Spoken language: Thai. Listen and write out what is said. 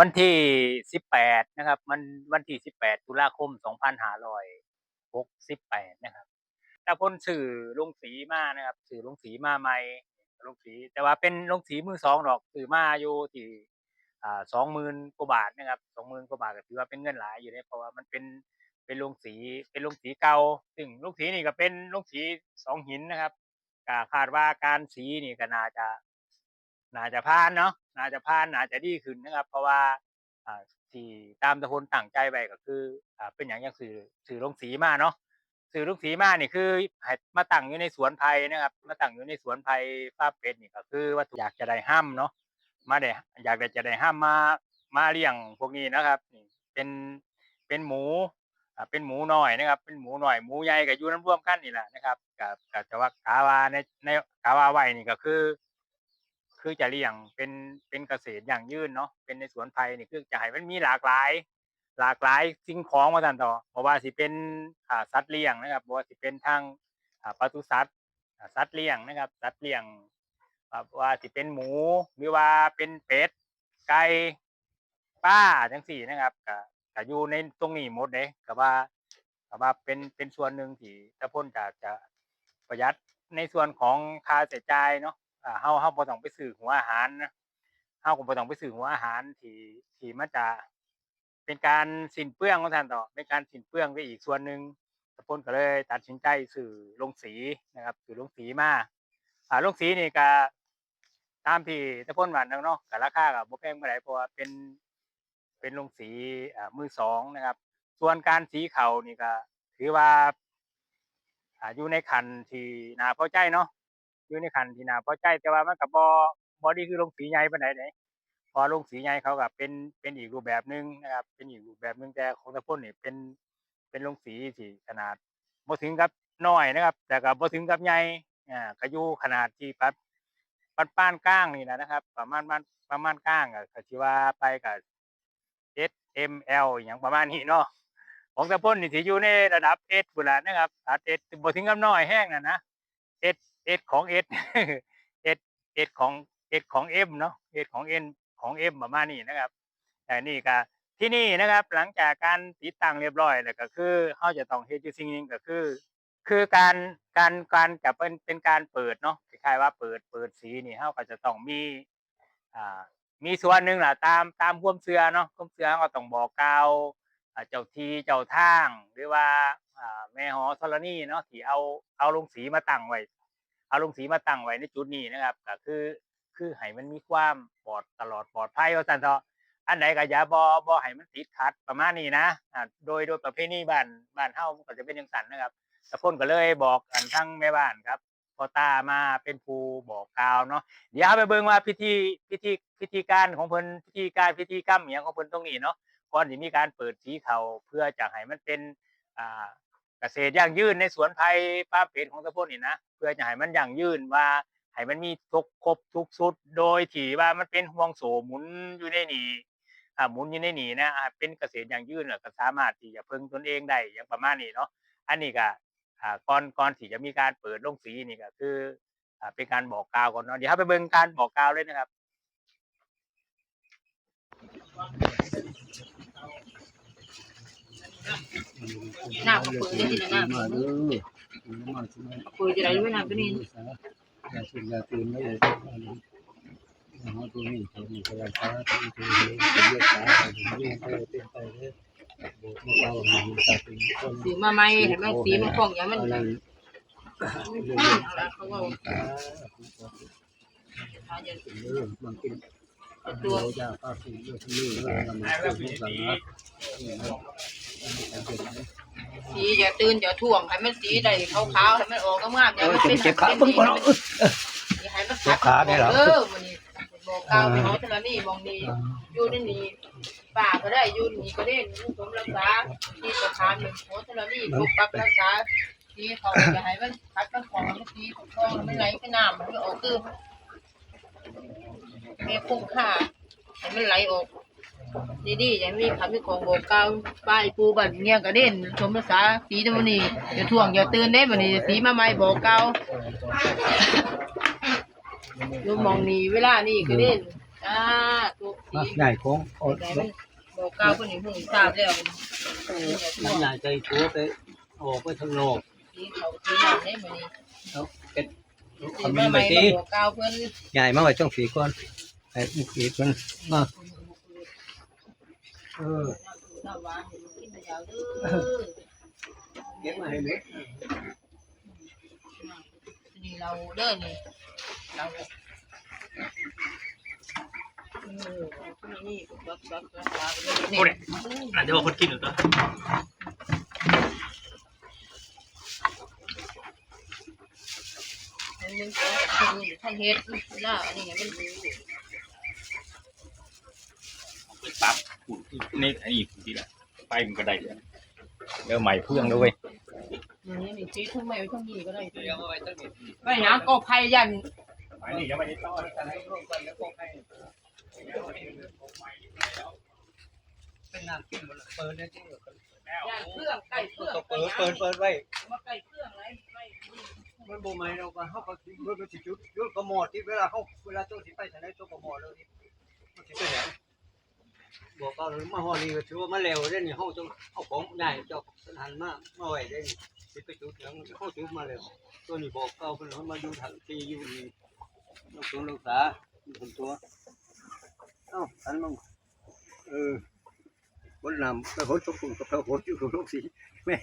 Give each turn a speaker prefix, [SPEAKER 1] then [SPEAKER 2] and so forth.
[SPEAKER 1] วันที่สิบแปดนะครับ มันวันที่สิบแปดตุลาคมสองพันห้าร้อยหกสิบแปดนะครับตาพ่นสื่อลงสีมานะครับ สื่อลงสีมาใหม่ลงสี แต่ว่าเป็นลงสีมือสองดอกสื่อมาอยู่ที่อ่าสองหมื่นกว่าบาทนะครับสองหมื่นกว่าบาทก็ถือว่าเป็นเงินหลายอยู่เนี่ยเพราะว่ามันเป็นเป็นลงสีเป็นลงสีเก่าซึ่งลงสีนี่ก็เป็นลงสีสองหินนะครับก็คาดว่าการสีนี่ก็น่าจะ น่าจะผ่านเนาะน่าจะผ่านน่าจะดีขึ้นนะครับ เพราะว่าอ่าที่ตามตะพลตั้งใจไว้ก็คืออ่าเป็นอย่างอย่างสื่อสื่อลงสีมาเนาะสื่อลงสีมานี่คือมาตั้งอยู่ในสวนไผ่นะครับ มาตั้งอยู่ในสวนไผ่ฟาเป็ดนี่ก็คือว่าอยากจะได้ห้ามเนาะมาได้อยากได้จะได้ห้ามมามาเลี้ยงพวกนี้นะครับนี่เป็นเป็นหมูอ่าเป็นหมูหน้อยนะครับ เป็นหมูหน้อยหมูใหญ่ก็อยู่นำร่วมกันนี่แหละนะครับก็ก็จะว่ากาวาในในกาวาไว้นี่ก็คือ คือจะเลี้ยงเป็นเป็นเกษตรอย่างยืนเนาะเป็นในสวนไผ่นี่คือจะให้มันมีหลากหลาย หลากหลายสิ่งของว่าซั่นต่อเพราะว่าสิเป็นอ่าสัตว์เลี้ยงนะครับบ่ว่าสิเป็นทางอ่าปศุสัตว์สัตว์เลี้ยงนะครับ สัตว์เลี้ยงว่าสิเป็นหมูหรือว่าเป็นเป็ดไก่ปลาจังซี่นะครับก็ก็อยู่ในตรงนี้หมดเด้ก็ว่าก็ว่าเป็นเป็นส่วนหนึ่งที่ตะพ้นจะจะประหยัดในส่วนของค่าใช้จ่ายเนาะ อ่าเฮาเฮาบ่ต้องไปซื้อหัวอาหารนะเฮาก็บ่ต้องไปซื้อหัวอาหารที่ที่มันจะเป็นการสิ้นเปลืองว่าซั่นต่อเป็นการสิ้นเปลืองไปอีกส่วนหนึ่งตะพนก็เลย ตัดสินใจซื้อโรงสีนะครับซื้อโรงสีมาอ่าโรงสีนี่ก็ตามที่ตะพนว่าเนาะก็ราคาก็บ่แพงปานใดเพราะว่าเป็นเป็นโรงสีอ่ามือสองนะครับ ส่วนการสีเขานี่ก็ถือว่าอ่าอยู่ในขันที่น่าพอใจเนาะ อยู่ในขันที่น่าพอใจแต่ว่ามันก็บ่บ่ดีคือโรงสีใหญ่ปานใดเดะเพอโรงสีใหญ่เขาก็เป็นเป็นอีกรูปแบบหนึ่งนะครับ เป็นอีกรูปแบบหนึ่งแต่ของตะพ่นนี่เป็นเป็นโรงสีที่ขนาดบ่ถึงกับน้อยนะครับ แต่ก็บ่ถึงกับใหญ่อ่าก็อยู่ขนาดที่ปัดปันปานกลางนี่แหละนะครับ ประมาณประมาณประมาณกลางก็ก็สิว่าไปก็ S M L อหยังประมาณนี้เนาะของตะพ่นนี่สิอยู่ในระดับ S พุ่นล่ะนะครับตัด S บ่ถึงกับน้อยแฮงน่ะนะ S S ของ S S S ของ S ของ M เนาะ S ของ N ของ M ประมาณนี้นะครับแต่นี่ก็ที่นี่นะครับหลังจากการติดตั้งเรียบร้อยแล้วก็คือเราจะต้องเฮ็ดอยู่สิ่งนึงก็คือ คือการการการจะเป็นเป็นการเปิดเนาะคล้ายๆว่าเปิดเปิดสีนี่เราก็จะต้องมีอ่ามีส่วนหนึ่งแหละตามตามความเชื่อเนาะความเชื่อเราก็ต้องบอกกล่าวเจ้าทีเจ้าทางหรือว่าอ่าแม่หอธรณีเนาะที่เอาเอาลงสีมาตั้งไว้ เอาลงสีมาตั้งไว้ในจุดนี้นะครับก็คือคือให้มันมีความปลอดตลอดปลอดภัยว่าซั่นเถาะอันใดก็อย่าบ่บ่ให้มันติดขัดประมาณนี้นะอ่าโดยโดยประเพณีบ้านบ้านเฮามันก็จะเป็นจังซั่นนะครับตะพ้นก็เลยบอกกันทั้งแม่บ้านครับพอตามาเป็นผู้บอกกล่าวเนาะเดี๋ยวไปเบิ่งว่าพิธีพิธีพิธีการของเพิ่นพิธีการพิธีกรรมอหยังของเพิ่นตรงนี้เนาะก่อนสิมีการเปิดสีเขาเพื่อจะให้มันเป็นอ่า เกษตรยั่งยืนในสวนไผ่ป้าเป็ดของตะพนนี่นะเพื่อจะให้มันยั่งยืนว่าให้มันมีทุกครบทุกสุด โดยที่ว่ามันเป็นห่วงโสหมุนอยู่ในนี่อ่าหมุนอยู่ในนี่นะอ่าเป็นเกษตรยั่งยืนก็สามารถที่จะพึ่งตนเองได้อย่างประมาณนี้เนาะอันนี้ก็อ่าก่อนก่อนที่จะมีการเปิดโรงสีนี่ก็คืออ่าเป็นการบอกกล่าวก่อนเนาะเดี๋ยวเราไปเบิ่งการบอกกล่าวเลยนะครับ
[SPEAKER 2] หน้าก็เปิดได้ทีละหน้า
[SPEAKER 3] มาเด้อมาสิมา
[SPEAKER 2] คุยจะได้ด้วยนะก็นี่
[SPEAKER 3] อย่าสุดอย่าตื่นไม่เลยนะฮะตัวนี้ตัวนี้ก็ราคาตัวนี้ตัวนี้เยอะขาตัวนี้ไปเต็มไปเลยโบกมาเอาหนึ่งตัดเป็นคน
[SPEAKER 2] สีมาใหม่เห็นไหมสีมันคล่องอย่างมัน
[SPEAKER 3] อะไร
[SPEAKER 2] เขาก็
[SPEAKER 3] เรื่องมันกิน ตัวยาป้าสีเยอะที่นี่เรื่องมันเป็นสังกัด
[SPEAKER 2] สีอย่าตื่นอย่าท่วงให้มันสีได้ขาวๆให้มันออกงามๆอย่ามันเป็น
[SPEAKER 3] เจ็บขาเพิ่งก่อน
[SPEAKER 2] อย่าให้มันขัดเออมันนี่บอกกล่าวไปเขาเท่านี้มองนี่อยู่ในนี่ป่าก็ได้อยู่นี่ก็ได้ผมรักษาที่สถานหนึ่งโหเท่านี้ปกปักรักษาสีเขาอย่าให้มันขัดมันของมันสีของทองมันไหลไปน้ำมันไม่ออกคือ แม่คุ้มค่าให้มันไหลออก ดีๆอย่างมีคำมีของบอกกล่าวป้ายปูบัดเงี้ยก็เด่นชมภาษาสีตะวันนี้อย่าท่วงอย่าตื่นได้บัดนี้สีมาใหม่บอกกล่าวอยู่หมองนี้เวลานี้ก็เด่นอ่าถูก
[SPEAKER 3] มาใหญ่ของอด
[SPEAKER 2] แต่มันบอกกล่าวคนนี้หูทราบแล้ว
[SPEAKER 3] มันใหญ่ใจตัวไปออกไปทางนอก
[SPEAKER 2] ที่เขาที่นั่นได้มื้อนี้
[SPEAKER 3] แล้วเก็ด
[SPEAKER 2] สิ
[SPEAKER 3] เอามี
[SPEAKER 2] มาให
[SPEAKER 3] ไป
[SPEAKER 2] ม่
[SPEAKER 3] ที
[SPEAKER 2] บอกกล่าวเพิ่น
[SPEAKER 3] ใหญ่มาไว้ต้องสีก่อนไอ้สีมันมาเออ
[SPEAKER 2] น้ำหวานกินไปยาวเด้อ
[SPEAKER 3] เก็บมาให้เม็ด
[SPEAKER 2] นี่เราเด้อนี่เราเออนี่บักบักบักบักนี่
[SPEAKER 1] โอ้ยอาจจะว่าคนกินหรือเปล่า
[SPEAKER 2] มันมึง ก็คือท่านเฮ็ดเวลาอันนี้มันรู้
[SPEAKER 1] ไปปั๊บปุ่นในไอ้ปุ่นที่ละไปมันก็ได้เลยเดี๋ยวใหม่เพื่องด้วย
[SPEAKER 2] อันนี้นี่ซีทั้งไม่ทั้งนี้ก็ได้
[SPEAKER 3] ไว้ตั้งนี้
[SPEAKER 2] ไปหยังก็ภัยยัน
[SPEAKER 1] ไปนี่ยังไม่ได้ต้อน
[SPEAKER 3] กันให้ร่วมกันแล้วก็ให้เป็นน้ำกินหมดเปิดได้จริงเหรอ
[SPEAKER 2] ยันเครื่องใกล้เครื่อง
[SPEAKER 3] เปิดเปิดเปิดไว้
[SPEAKER 2] มาใกล้เครื่องไรไมั
[SPEAKER 3] นบ่ไหมเราก็เฮาก็สิมันก็สิจุดจุดกระหมอดที่เวลาเฮาเวลาเจ้าสิไปทางไหนเจ้ากระหมอดแล้วนี่มันสิไปไหนบอกก็มาฮอดนี่ก็ถือว่ามาแล้วเด้นี่เฮาต้องเอาของใหญ่เจ้าสถานมามาไว้ได้นี่สิไปจุดหยังเฮาจุดมาแล้วตัวนี้บอกเก่าเพิ่นเฮามาอยู่ทางที่อยู่นี่ต้องสงรักษาคนตัวเอ้าอันมึงเออบนนำไปหดตกตุ่มกับเท่าหดอยู่กับลูกสิแม่